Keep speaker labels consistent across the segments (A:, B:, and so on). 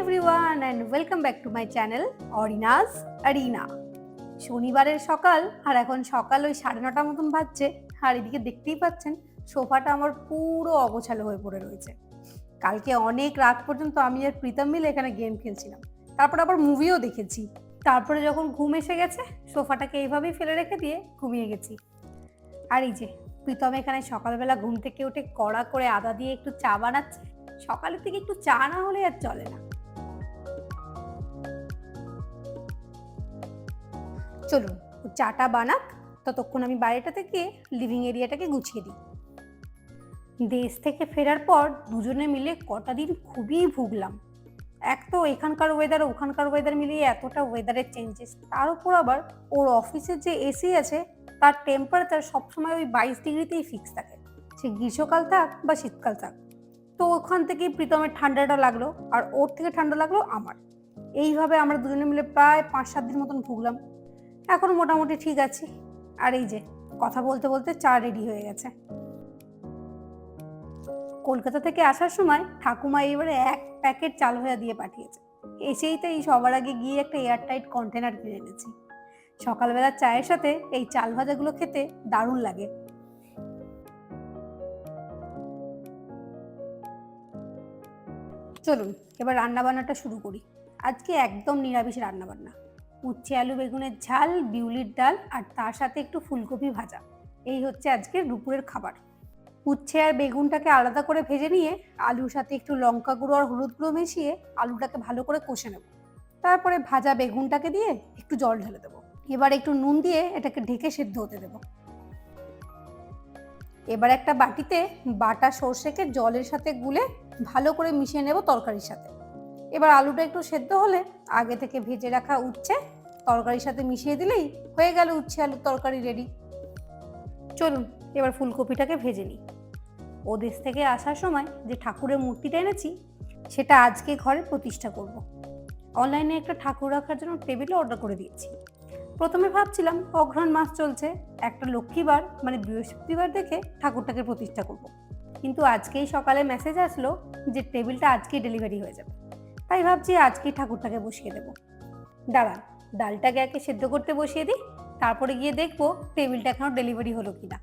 A: Everyone and welcome back to my channel অরিনাস আরিনা শনিবারের সকাল, আর এখন সকাল ওই সাড়ে নটা মতন বাজছে, আর এদিকে দেখতেই পাচ্ছেন, সোফাটা আমার পুরো অগোছালো হয়ে পড়ে রয়েছে। কালকে অনেক রাত পর্যন্ত আমি আর প্রীতম মিলে এখানে গেম খেলছিলাম। তারপর আবার মুভিও দেখেছি। তারপরে যখন ঘুম এসে গেছে, সোফাটাকে এইভাবেই ফেলে রেখে দিয়ে ঘুমিয়ে গেছি। আর এই যে, প্রীতম এখানে সকালবেলা ঘুম থেকে উঠে কড়া করে আদা দিয়ে একটু চা বানাচ্ছে। সকালের থেকে একটু চা না হলে আর চলে না। চলুন, চাটা বানাক, ততক্ষণ আমি বাড়িটাতে গিয়ে লিভিং এরিয়াটাকে গুছিয়ে দিই। দেশ থেকে ফেরার পর দুজনে মিলে কটা দিন খুবই ভুগলাম। এক তো এখানকার ওয়েদার ওখানকার ওয়েদার মিলিয়ে এতটা ওয়েদারের চেঞ্জেস তার উপর আবার ওর অফিসের যে এসি আছে, তার টেম্পারেচার সবসময় ওই বাইশ ডিগ্রিতেই ফিক্স থাকে। সে গ্রীষ্মকাল থাক বা শীতকাল থাক। তো ওখান থেকেই প্রীতমের ঠান্ডাটা লাগল, আর ওর থেকে ঠান্ডা লাগল আমার। এইভাবে আমরা দুজনে মিলে প্রায় পাঁচ সাত দিন মতন ভুগলাম। এখন মোটামুটি ঠিক আছে। আর এই যে, কথা বলতে বলতে চা রেডি হয়ে গেছে। কলকাতা থেকে আসার সময় ঠাকুমা এবারে এক প্যাকেট চাল ভাজা দিয়ে পাঠিয়েছে। এসেই তো এই সবার আগে গিয়ে একটা এয়ারটাইট কন্টেনার কিনে এনেছি। সকালবেলা চায়ের সাথে এই চাল ভাজাগুলো খেতে দারুণ লাগে। চলুন, এবার রান্নাবান্নাটা শুরু করি। আজকে একদম নিরামিষ রান্নাবান্না। উচ্ছে আলু বেগুনের ঝাল, বিউলির ডাল আর তার সাথে একটু ফুলকপি ভাজা। এই হচ্ছে আজকের দুপুরের খাবার। উচ্ছে আর বেগুনটাকে আলাদা করে ভেজে নিয়ে আলুর সাথে একটু লঙ্কা গুঁড়ো আর হলুদ গুঁড়ো মিশিয়ে আলুটাকে ভালো করে কষে নেব। তারপরে ভাজা বেগুনটাকে দিয়ে একটু জল ঢেলে দেবো। এবার একটু নুন দিয়ে এটাকে ঢেকে সেদ্ধ হতে দেবো। এবার একটা বাটিতে বাটা সর্ষেকে জলের সাথে গুলে ভালো করে মিশিয়ে নেব তরকারির সাথে। এবার আলুটা একটু সেদ্ধ হলে আগে থেকে ভেজে রাখা উচ্ছে তরকারির সাথে মিশিয়ে দিলেই হয়ে গেল উচ্ছে আলুর তরকারি রেডি চলুন, এবার ফুলকপিটাকে ভেজে নিই ও দেশ থেকে আসার সময় যে ঠাকুরের মূর্তিটা এনেছি, সেটা আজকে ঘরে প্রতিষ্ঠা করব। অনলাইনে একটা ঠাকুর রাখার জন্য টেবিলে অর্ডার করে দিয়েছি প্রথমে ভাবছিলাম, অঘ্রাণ মাস চলছে, একটা লক্ষ্মীবার মানে বৃহস্পতিবার দেখে ঠাকুরটাকে প্রতিষ্ঠা করব। কিন্তু আজকেই সকালে মেসেজ আসলো যে টেবিলটা আজকেই ডেলিভারি হয়ে যাবে তাই ভাবছি আজকেই ঠাকুরটাকে বসিয়ে দেবো। দাঁড়ান ডালটাকে একে সেদ্ধ করতে বসিয়ে দিই? তারপরে গিয়ে দেখব টেবিলটা এখনও ডেলিভারি হলো কিনা।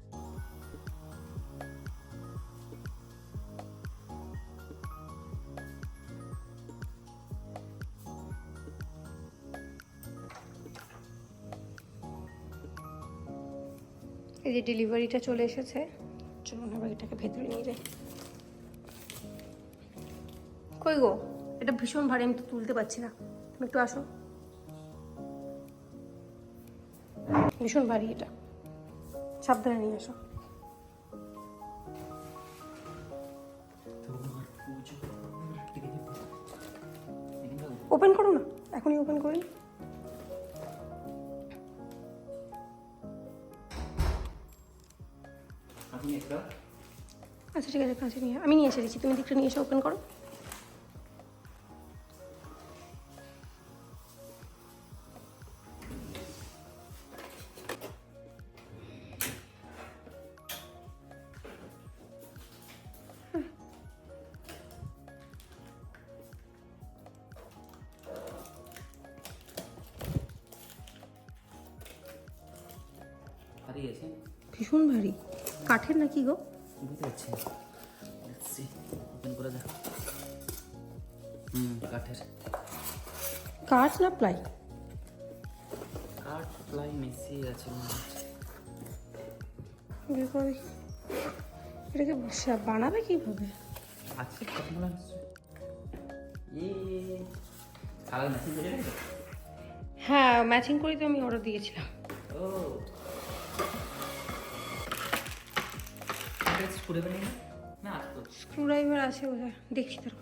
A: এই যে ডেলিভারিটা চলে এসেছে, চলুন এবার এটাকে ভেতরে নিয়ে যাই। কই গো? এটা ভীষণ ভারী আমি তো তুলতে পারছি না। তুমি একটু আসো। ভীষণ ভারী এটা। সাবধানে নিয়ে আসো। ওপেন করো না। এখনই ওপেন করি। আচ্ছা ঠিক আছে কাছে নিয়ে আমি নিয়ে এসে দিচ্ছি। তুমি দিকটা নিয়ে এসে ওপেন করো। ভীষণ ভারী। কাঠের নাকি গো?
B: বুঝতে পারছি করে হুম কাঠের।
A: কাঠ না প্লাই?
B: কাঠ প্লাই মিশিয়ে আছে।
A: বের করে দেখি। এটাকে বানাবে কীভাবে?
B: আছে করে গেছে?
A: হ্যাঁ ম্যাচিং করেই তো আমি অর্ডার দিয়েছিলাম।
B: ও। স্ক্রু ড্রাইভার নেই না? না আছে
A: বোধহয় দেখছি তার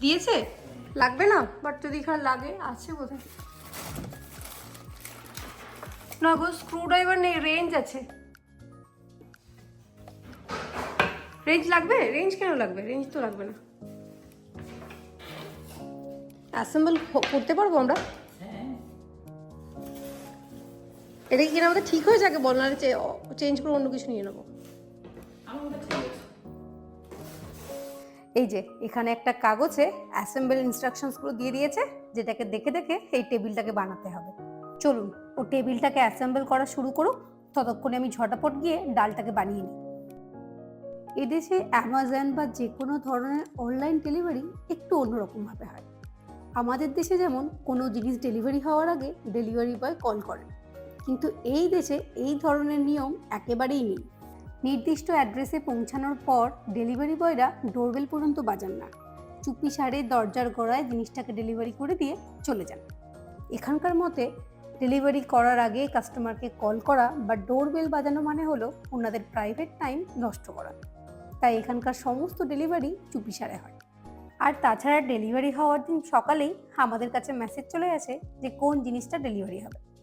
A: দিয়েছে লাগবে না বাট যদি এখানে লাগে আছে বোধহয় না গো স্ক্রু ড্রাইভার নেই রেঞ্জ আছে রেঞ্জ লাগবে রেঞ্জ কেন লাগবে রেঞ্জ তো লাগবে না। অ্যাসেম্বল করতে পারব আমরা? এটা কি আমাদের ঠিক হয়ে যাকে বল না চেঞ্জ করে অন্য কিছু নিয়ে নেব? এই যে, এখানে একটা কাগজে অ্যাসেম্বল ইনস্ট্রাকশনসগুলো দিয়ে দিয়েছে, যেটাকে দেখে দেখে এই টেবিলটাকে বানাতে হবে। চলুন, ও টেবিলটাকে অ্যাসেম্বল করা শুরু করুক। ততক্ষণে আমি ঝটাপট গিয়ে ডালটাকে বানিয়ে নিই। এদেশে অ্যামাজন বা যে কোনো ধরনের অনলাইন ডেলিভারি একটু অন্যরকমভাবে হয়। আমাদের দেশে যেমন কোনো জিনিস ডেলিভারি হওয়ার আগে ডেলিভারি বয় কল করে কিন্তু এই দেশে এই ধরনের নিয়ম একেবারেই নেই। নির্দিষ্ট অ্যাড্রেসে পৌঁছানোর পর ডেলিভারি বয়রা ডোরবেল পর্যন্ত বাজান না। চুপি সারে দরজার গড়ায় জিনিসটাকে ডেলিভারি করে দিয়ে চলে যান। এখানকার মতে ডেলিভারি করার আগে কাস্টমারকে কল করা বা ডোরবেল বাজানো মানে হলো ওনাদের প্রাইভেট টাইম নষ্ট করা। তাই এখানকার সমস্ত ডেলিভারি চুপি সারে হয়। আর তাছাড়া ডেলিভারি হওয়ার দিন সকালেই আমাদের কাছে মেসেজ চলে আসে যে কোন জিনিসটা ডেলিভারি হবে।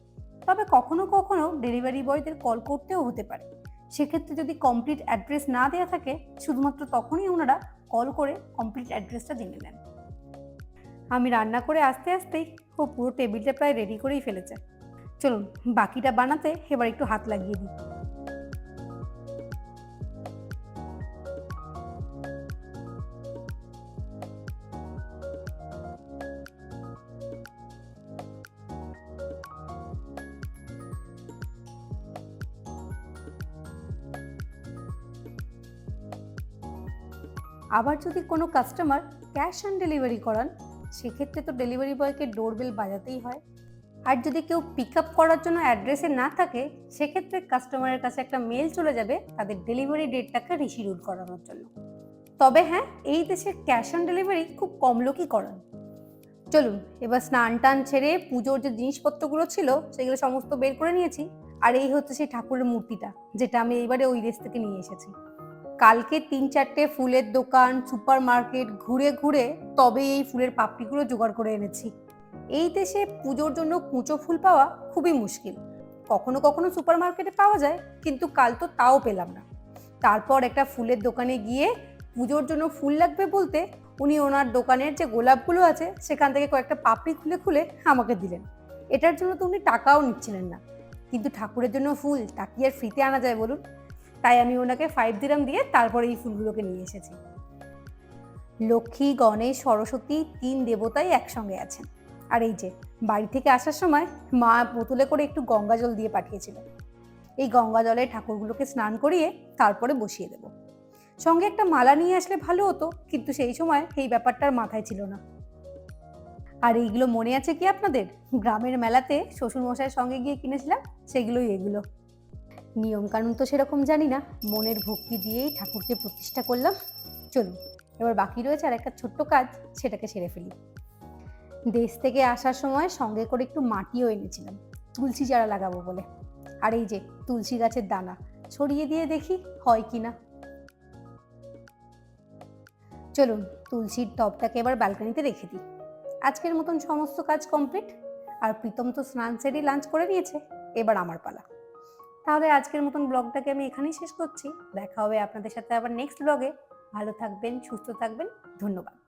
A: তবে কখনো কখনো ডেলিভারি বয়দের কল করতেও হতে পারে। সেক্ষেত্রে যদি কমপ্লিট অ্যাড্রেস না দেওয়া থাকে, শুধুমাত্র তখনই ওনারা কল করে কমপ্লিট অ্যাড্রেসটা জেনে নেন। আমি রান্না করে আস্তে আস্তেই ও পুরো টেবিলটা প্রায় রেডি করেই ফেলেছে। চলুন, বাকিটা বানাতে এবার একটু হাত লাগিয়ে দিই। আবার যদি কোনো কাস্টমার ক্যাশ অন ডেলিভারি করান, সেক্ষেত্রে তো ডেলিভারি বয়কে ডোরবেল বাজাতেই হয়। আর যদি কেউ পিক আপ করার জন্য অ্যাড্রেসে না থাকে, সেক্ষেত্রে কাস্টমারের কাছে একটা মেল চলে যাবে তাদের ডেলিভারি ডেটটাকে রিশিডিউল করানোর জন্য। তবে হ্যাঁ এই দেশে ক্যাশ অন ডেলিভারি খুব কম লোকই করান। চলুন, এবার স্নান টান ছেড়ে পুজোর যে জিনিসপত্রগুলো ছিল, সেগুলো সমস্ত বের করে নিয়েছি। আর এই হচ্ছে সেই ঠাকুরের মূর্তিটা, যেটা আমি এইবারে ওই দেশ থেকে নিয়ে এসেছি। কালকে তিন চারটে ফুলের দোকান সুপার মার্কেট ঘুরে ঘুরে তবে এই ফুলের পাপড়িগুলো জোগাড় করে এনেছি। এই দেশে পুজোর জন্য কুঁচো ফুল পাওয়া খুবই মুশকিল। কখনো কখনো সুপার মার্কেটে পাওয়া যায়, কিন্তু কাল তো তাও পেলাম না। তারপর একটা ফুলের দোকানে গিয়ে পুজোর জন্য ফুল লাগবে বলতে উনি ওনার দোকানের যে গোলাপগুলো আছে, সেখান থেকে কয়েকটা পাপড়ি খুলে খুলে আমাকে দিলেন। এটার জন্য তো উনি টাকাও নিচ্ছিলেন না। কিন্তু ঠাকুরের জন্য ফুল তা কি আর ফ্রিতে আনা যায় বলুন? তাই আমি ওনাকে ফাইভ দিরাম দিয়ে তারপরে এই ফুলগুলোকে নিয়ে এসেছি। লক্ষ্মী, গণেশ, সরস্বতী তিন দেবতাই একসঙ্গে আছেন। আর এই যে, বাড়ি থেকে আসার সময় মা বোতলে করে একটু গঙ্গা জল দিয়ে পাঠিয়েছিল। এই গঙ্গা জলে ঠাকুরগুলোকে স্নান করিয়ে তারপরে বসিয়ে দেব। সঙ্গে একটা মালা নিয়ে আসলে ভালো হতো, কিন্তু সেই সময় এই ব্যাপারটার মাথায় ছিল না। আর এইগুলো মনে আছে কি আপনাদের? গ্রামের মেলাতে শ্বশুরমশাইয়ের সঙ্গে গিয়ে কিনেছিলাম, সেগুলোই এগুলো। নিয়ম কানুন তো সেরকম জানি না। মনের ভক্তি দিয়েই ঠাকুরকে প্রতিষ্ঠা করলাম। চলুন, এবার বাকি রয়েছে আর একটা ছোট্ট কাজ, সেটাকে সেরে ফেলি। দেশ থেকে আসার সময় সঙ্গে করে একটু মাটিও এনেছিলাম, তুলসী চারা লাগাবো বলে। আর এই যে তুলসী গাছের দানা, ছড়িয়ে দিয়ে দেখি হয় কি না। চলুন, তুলসীর টবটাকে এবার ব্যালকনিতে রেখে দিই। আজকের মতন সমস্ত কাজ কমপ্লিট, আর প্রীতম তো স্নান সেরে লাঞ্চ করে নিয়েছে, এবার আমার পালা। তাহলে আজকের মতন ব্লগটাকে আমি এখানেই শেষ করছি। দেখা হবে আপনাদের সাথে আবার নেক্সট ব্লগে ভালো থাকবেন, সুস্থ থাকবেন। ধন্যবাদ।